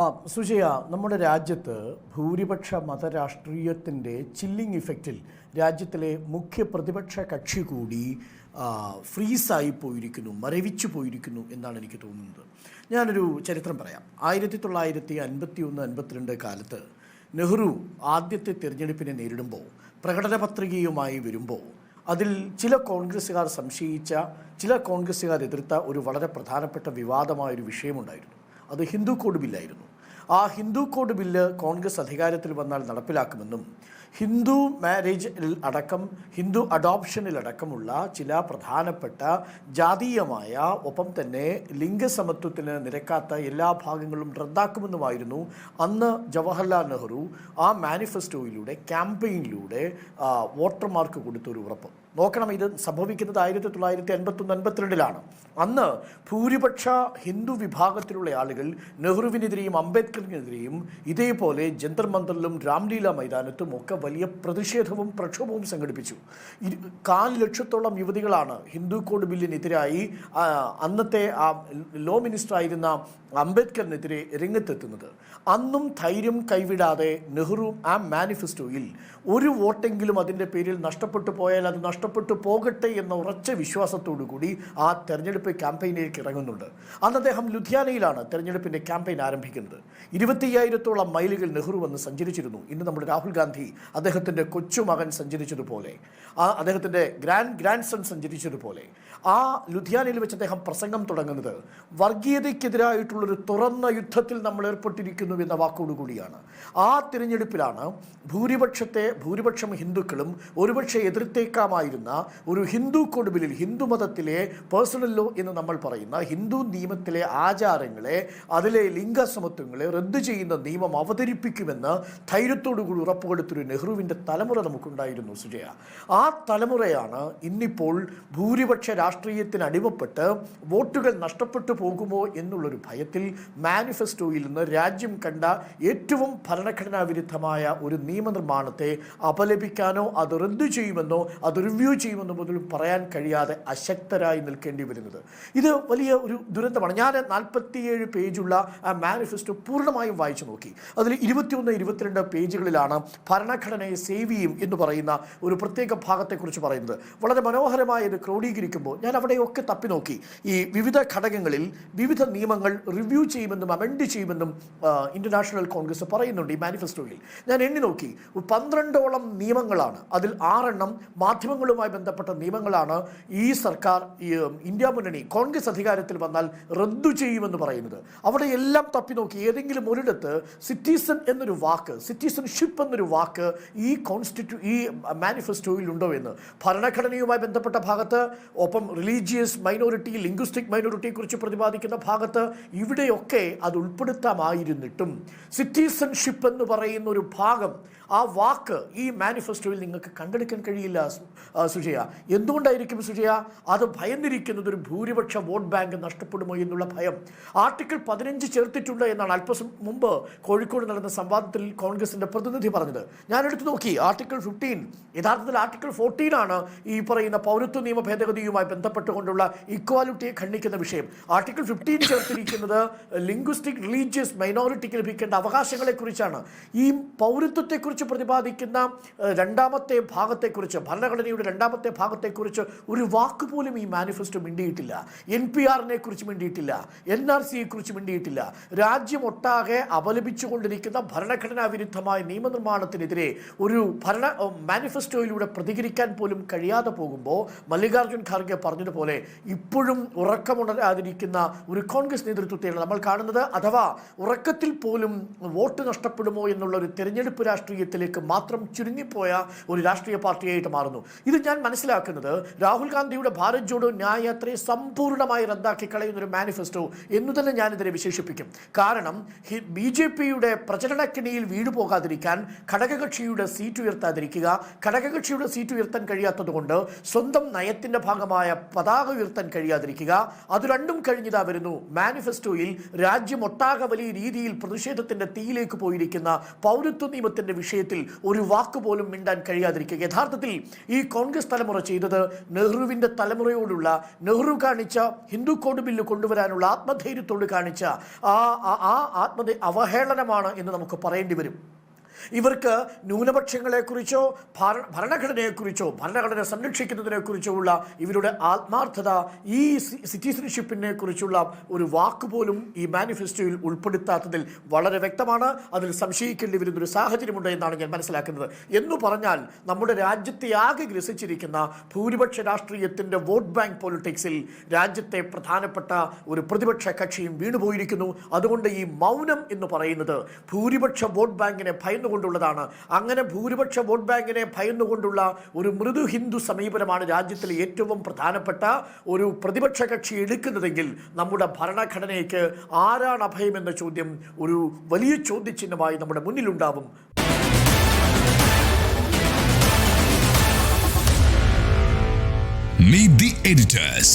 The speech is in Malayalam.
ആ സുജയ നമ്മുടെ രാജ്യത്ത് ഭൂരിപക്ഷ മതരാഷ്ട്രീയത്തിന്റെ ചില്ലിംഗ് ഇഫക്റ്റിൽ രാജ്യത്തിലെ മുഖ്യ പ്രതിപക്ഷ കക്ഷി കൂടി ഫ്രീസായി പോയിരിക്കുന്നു മരവിച്ചു പോയിരിക്കുന്നു എന്നാണ് എനിക്ക് തോന്നുന്നത്. ഞാനൊരു ചരിത്രം പറയാം. ആയിരത്തി തൊള്ളായിരത്തി അൻപത്തി ഒന്ന് അൻപത്തിരണ്ട് കാലത്ത് നെഹ്റു ആദ്യത്തെ തിരഞ്ഞെടുപ്പിനെ നേരിടുമ്പോൾ പ്രകടന പത്രികയുമായി വരുമ്പോൾ അതിൽ ചില കോൺഗ്രസ്സുകാർ സംശയിച്ച ചില കോൺഗ്രസ്സുകാർ എതിർത്ത ഒരു വളരെ പ്രധാനപ്പെട്ട വിവാദമായ ഒരു വിഷയമുണ്ടായിരുന്നു. അത് ഹിന്ദു കോഡ് ബില്ലായിരുന്നു. ആ ഹിന്ദു കോഡ് ബില്ല് കോൺഗ്രസ് അധികാരത്തിൽ വന്നാൽ നടപ്പിലാക്കുമെന്നും ഹിന്ദു മാരേജിൽ അടക്കം ഹിന്ദു അഡോപ്ഷനിൽ അടക്കമുള്ള ചില പ്രധാനപ്പെട്ട ജാതീയമായ ഒപ്പം തന്നെ ലിംഗസമത്വത്തിന് നിരക്കാത്ത എല്ലാ ഭാഗങ്ങളും റദ്ദാക്കുമെന്നുമായിരുന്നു അന്ന് ജവഹർലാൽ നെഹ്റു ആ മാനിഫെസ്റ്റോയിലൂടെ ക്യാമ്പയിനിലൂടെ വോട്ടർമാർക്ക് കൊടുത്തൊരു ഉറപ്പ്. നോക്കണം ഇത് സംഭവിക്കുന്നത് ആയിരത്തി തൊള്ളായിരത്തി എൺപത്തൊന്ന് എൺപത്തിരണ്ടിലാണ്. അന്ന് ഭൂരിപക്ഷ ഹിന്ദു വിഭാഗത്തിലുള്ള ആളുകൾ നെഹ്റുവിനെതിരെയും അംബേദ്കറിനെതിരെയും ഇതേപോലെ ജന്തർ മന്ദറിലും രാംലീല മൈതാനത്തും ഒക്കെ വലിയ പ്രതിഷേധവും പ്രക്ഷോഭവും സംഘടിപ്പിച്ചു. കാൽ ലക്ഷത്തോളം യുവതികളാണ് ഹിന്ദു കോഡ് ബില്ലിനെതിരായി അന്നത്തെ ആ ലോ മിനിസ്റ്റർ ആയിരുന്ന അംബേദ്കറിനെതിരെ രംഗത്തെത്തുന്നത്. അന്നും ധൈര്യം കൈവിടാതെ നെഹ്റു ആ മാനിഫെസ്റ്റോയിൽ ഒരു വോട്ടെങ്കിലും അതിന്റെ പേരിൽ നഷ്ടപ്പെട്ടു പോയാൽ അത് നഷ്ടപ്പെട്ടു പോകട്ടെ എന്ന ഉറച്ച വിശ്വാസത്തോടു കൂടി ആ തെരഞ്ഞെടുപ്പ് ക്യാമ്പയിനിലേക്ക് ഇറങ്ങുന്നുണ്ട്. അന്ന് അദ്ദേഹം ലുധിയാനയിലാണ് തെരഞ്ഞെടുപ്പിന്റെ ക്യാമ്പയിൻ ആരംഭിക്കുന്നത്. ഇരുപത്തിയ്യായിരത്തോളം മൈലുകൾ നെഹ്റു വന്ന് സഞ്ചരിച്ചിരുന്നു. ഇന്ന് നമ്മുടെ രാഹുൽ ഗാന്ധി അദ്ദേഹത്തിന്റെ കൊച്ചുമകൻ സഞ്ചരിച്ചതുപോലെ ആ അദ്ദേഹത്തിന്റെ ഗ്രാൻഡ് ഗ്രാൻഡ് സൺ സഞ്ചരിച്ചതുപോലെ ആ ലുധിയാനയിൽ വെച്ച് അദ്ദേഹം പ്രസംഗം തുടങ്ങുന്നത് വർഗീയതയ്ക്കെതിരായിട്ടുള്ളൊരു തുറന്ന യുദ്ധത്തിൽ നമ്മൾ ഏർപ്പെട്ടിരിക്കുന്നു എന്ന വാക്കോടുകൂടിയാണ് ആ തിരഞ്ഞെടുപ്പിലാണ് ഭൂരിപക്ഷത്തെ ഭൂരിപക്ഷം ഹിന്ദുക്കളും ഒരുപക്ഷെ എതിർത്തേക്കാമായിരുന്ന. ഒരു ഹിന്ദു കോഡ് ഹിന്ദു മതത്തിലെ പേഴ്സണൽ ലോ എന്ന് നമ്മൾ പറയുന്ന ഹിന്ദു നിയമത്തിലെ ആചാരങ്ങളെ അതിലെ ലിംഗസമത്വങ്ങളെ റദ്ദു ചെയ്യുന്ന നിയമം അവതരിപ്പിക്കുമെന്ന് ധൈര്യത്തോടുകൂടി ഉറപ്പുകൊടുത്തൊരു നെഹ്റുവിന്റെ തലമുറ നമുക്കുണ്ടായിരുന്നു സുജയ. ആ തലമുറയാണ് ഇന്നിപ്പോൾ ഭൂരിപക്ഷ രാഷ്ട്രീയത്തിന് അടിമപ്പെട്ട് വോട്ടുകൾ നഷ്ടപ്പെട്ടു പോകുമോ എന്നുള്ളൊരു ഭയത്തിൽ മാനിഫെസ്റ്റോയിൽ നിന്ന് രാജ്യം കണ്ട ഏറ്റവും ഭരണഘടനാ വിരുദ്ധമായ ഒരു നിയമനിർമ്മാണത്തെ അപലപിക്കാനോ അത് റദ്ദു ചെയ്യുമെന്നോ അത് റിവ്യൂ ചെയ്യുമെന്ന് പോലും പറയാൻ കഴിയാതെ അശക്തരായി നിൽക്കേണ്ടി വരുന്നത്. ഇത് വലിയ ഒരു ദുരന്തമാണ്. ഞാൻ നാൽപ്പത്തിയേഴ് പേജുള്ള ആ മാനിഫെസ്റ്റോ പൂർണമായും വായിച്ചു നോക്കി. അതിൽ ഇരുപത്തിയൊന്ന് ഇരുപത്തിരണ്ട് പേജുകളിലാണ് ഭരണഘടനയെ സേവ് ചെയ്യും എന്ന് പറയുന്ന ഒരു പ്രത്യേക ഭാഗത്തെക്കുറിച്ച് പറയുന്നത്. വളരെ മനോഹരമായ ഇത് ക്രോഡീകരിക്കുമ്പോൾ ഞാൻ അവിടെയൊക്കെ തപ്പി നോക്കി. ഈ വിവിധ ഘടകങ്ങളിൽ വിവിധ നിയമങ്ങൾ റിവ്യൂ ചെയ്യുമെന്നും അമെൻഡ് ചെയ്യുമെന്നും ഇന്റർനാഷണൽ കോൺഗ്രസ് പറയുന്നുണ്ട് ഈ മാനിഫെസ്റ്റോയിൽ ഞാൻ എണ്ണി നോക്കി. പന്ത്രണ്ടോളം നിയമങ്ങളാണ്. അതിൽ ആറെണ്ണം മാധ്യമങ്ങളുമായി ബന്ധപ്പെട്ട നിയമങ്ങളാണ് ഈ സർക്കാർ ഇന്ത്യ മുന്നണി കോൺഗ്രസ് അധികാരത്തിൽ വന്നാൽ റദ്ദു ചെയ്യുമെന്ന് പറയുന്നത്. അവിടെ എല്ലാം തപ്പി നോക്കി ഏതെങ്കിലും ഒരിടത്ത് സിറ്റിസൺ എന്നൊരു വാക്ക് സിറ്റിസൺഷിപ്പ് എന്നൊരു വാക്ക് ഈ കോൺസ്റ്റിറ്റ്യൂ ഈ മാനിഫെസ്റ്റോയിൽ ഉണ്ടോ എന്ന്. ഭരണഘടനയുമായി ബന്ധപ്പെട്ട ഭാഗത്ത് ഒപ്പം റിലീജിയസ് മൈനോറിറ്റി ലിംഗ്വിസ്റ്റിക് മൈനോറിറ്റിയെ കുറിച്ച് പ്രതിപാദിക്കുന്ന ഭാഗത്ത് ഇവിടെയൊക്കെ അത് ഉൾപ്പെടുത്താമായിരുന്നിട്ടും. സിറ്റിസൺഷിപ്പ് എന്ന് പറയുന്ന ഒരു ഭാഗം ആ വാക്ക് ഈ മാനിഫെസ്റ്റോയിൽ നിങ്ങൾക്ക് കണ്ടെടുക്കാൻ കഴിയില്ല സുജയ എന്തുകൊണ്ടായിരിക്കും സുജയ? അത് ഭയന്നിരിക്കുന്നത് ഒരു ഭൂരിപക്ഷ വോട്ട് ബാങ്ക് നഷ്ടപ്പെടുമോ എന്നുള്ള ഭയം. ആർട്ടിക്കിൾ പതിനഞ്ച് ചേർത്തിട്ടുണ്ട് എന്നാണ് അല്പം മുമ്പ് കോഴിക്കോട് നടന്ന സംവാദത്തിൽ കോൺഗ്രസിന്റെ പ്രതിനിധി പറഞ്ഞത്. ഞാൻ എടുത്തു നോക്കി ആർട്ടിക്കിൾ ഫിഫ്റ്റീൻ യഥാർത്ഥത്തിൽ ആർട്ടിക്കിൾ ഫോർട്ടീൻ ആണ് ഈ പറയുന്ന പൗരത്വ നിയമ ഭേദഗതിയുമായി ബന്ധപ്പെട്ടുകൊണ്ടുള്ള ഇക്വാലിറ്റിയെ ഖണ്ഡിക്കുന്ന വിഷയം. ആർട്ടിക്കിൾ ഫിഫ്റ്റീൻ ചേർത്തിരിക്കുന്നത് ലിംഗ്വിസ്റ്റിക് റിലീജിയസ് മൈനോറിറ്റിക്ക് ലഭിക്കേണ്ട അവകാശങ്ങളെക്കുറിച്ചാണ്. ഈ പൗരത്വത്തെക്കുറിച്ച് പ്രതിപാദിക്കുന്ന രണ്ടാമത്തെ ഭാഗത്തെക്കുറിച്ച് ഭരണഘടനയുടെ രണ്ടാമത്തെ ഭാഗത്തെക്കുറിച്ച് ഒരു വാക്ക് പോലും ഈ മാനിഫെസ്റ്റോ മിണ്ടിയിട്ടില്ല. എൻ പി ആറിനെ കുറിച്ച് മിണ്ടിയിട്ടില്ല. എൻ ആർ സിയെ കുറിച്ച് മിണ്ടിയിട്ടില്ല. രാജ്യമൊട്ടാകെ അപലപിച്ചുകൊണ്ടിരിക്കുന്ന ഭരണഘടനാ വിരുദ്ധമായ നിയമനിർമ്മാണത്തിനെതിരെ ഒരു ഭരണ മാനിഫെസ്റ്റോയിലൂടെ പ്രതികരിക്കാൻ പോലും കഴിയാതെ പോകുമ്പോൾ മല്ലികാർജുൻ ഖാർഗെ പറഞ്ഞതുപോലെ ഇപ്പോഴും ഉറക്കമുണരാതിരിക്കുന്ന ഒരു കോൺഗ്രസ് നേതൃത്വത്തെയാണ് നമ്മൾ കാണുന്നത്. അഥവാ ഉറക്കത്തിൽ പോലും വോട്ട് നഷ്ടപ്പെടുമോ എന്നുള്ള ഒരു തെരഞ്ഞെടുപ്പ് രാഷ്ട്രീയത്തിലേക്ക് മാത്രം ചുരുങ്ങിപ്പോയ ഒരു രാഷ്ട്രീയ പാർട്ടിയായിട്ട് മാറുന്നു. ഇത് ഞാൻ മനസ്സിലാക്കുന്നത് രാഹുൽ ഗാന്ധിയുടെ ഭാരത് ജോഡോ ന്യായയാത്രയെ സമ്പൂർണമായി റദ്ദാക്കി കളയുന്ന ഒരു മാനിഫെസ്റ്റോ എന്നു തന്നെ ഞാനിതിനെ വിശേഷിപ്പിക്കും. കാരണം ബി ജെ പിയുടെ പ്രചരണക്കിണിയിൽ വീട് പോകാതിരിക്കാൻ ഘടകകക്ഷിയുടെ സീറ്റ് ഉയർത്താതിരിക്കുക ഘടകകക്ഷിയുടെ സീറ്റ് ഉയർത്താൻ കഴിയാത്തതുകൊണ്ട് സ്വന്തം നയത്തിന്റെ ഭാഗമായ പതാക ഉയർത്താൻ കഴിയാതിരിക്കുക അത് രണ്ടും കഴിഞ്ഞിതാ വരുന്നു. മാനിഫെസ്റ്റോയിൽ രാജ്യമൊട്ടാകെ വലിയ രീതിയിൽ പ്രതിഷേധത്തിന്റെ തീയിലേക്ക് പോയിരിക്കുന്ന പൗരത്വ നിയമത്തിന്റെ വിഷയത്തിൽ ഒരു വാക്ക് പോലും മിണ്ടാൻ കഴിയാതിരിക്കുക. യഥാർത്ഥത്തിൽ ഈ കോൺഗ്രസ് കോൺഗ്രസ് തലമുറ ചെയ്തത് നെഹ്റുവിന്റെ തലമുറയോടുള്ള നെഹ്റു കാണിച്ച ഹിന്ദു കോഡ് ബില്ല് കൊണ്ടുവരാനുള്ള ആത്മധൈര്യത്തോട് കാണിച്ച ആ ആ- ആ ആത്മധൈ അവഹേളനമാണ് എന്ന് നമുക്ക് പറയേണ്ടി വരും. ഇവർക്ക് ന്യൂനപക്ഷങ്ങളെക്കുറിച്ചോ ഭര- ഭരണഘടനയെക്കുറിച്ചോ ഭരണഘടന സംരക്ഷിക്കുന്നതിനെക്കുറിച്ചോ ഉള്ള ഇവരുടെ ആത്മാർത്ഥത ഈ സിറ്റിസൺഷിപ്പിനെ കുറിച്ചുള്ള ഒരു വാക്കുപോലും ഈ മാനിഫെസ്റ്റോയിൽ ഉൾപ്പെടുത്താത്തതിൽ വളരെ വ്യക്തമാണ്. അതിൽ സംശയിക്കേണ്ടി വരുന്ന ഒരു സാഹചര്യമുണ്ട് എന്നാണ് ഞാൻ മനസ്സിലാക്കുന്നത്. എന്ന് പറഞ്ഞാൽ നമ്മുടെ രാജ്യത്തെ ആകെ ഗ്രസിച്ചിരിക്കുന്ന ഭൂരിപക്ഷ രാഷ്ട്രീയത്തിന്റെ വോട്ട് ബാങ്ക് പോളിറ്റിക്സിൽ രാജ്യത്തെ പ്രധാനപ്പെട്ട ഒരു പ്രതിപക്ഷ കക്ഷിയും വീണുപോയിരിക്കുന്നു. അതുകൊണ്ട് ഈ മൗനം എന്ന് പറയുന്നത് ഭൂരിപക്ഷ വോട്ട് ബാങ്കിനെ ഭയന്നുകൊണ്ടുള്ളതാണ് അങ്ങനെ ഭൂരിപക്ഷ വോട്ട് ബാങ്കിനെ ഭയന്നുകൊണ്ടുള്ള ഒരു മൃദു ഹിന്ദു സമീപനമാണ് രാജ്യത്തിലെ ഏറ്റവും പ്രധാനപ്പെട്ട ഒരു പ്രതിപക്ഷ കക്ഷി എടുക്കുന്നതെങ്കിൽ നമ്മുടെ ഭരണഘടനയ്ക്ക് ആരാണ് അഭയം എന്ന ചോദ്യം ഒരു വലിയ ചോദ്യചിഹ്നമായി നമ്മുടെ മുന്നിലുണ്ടാവും Meet the editors.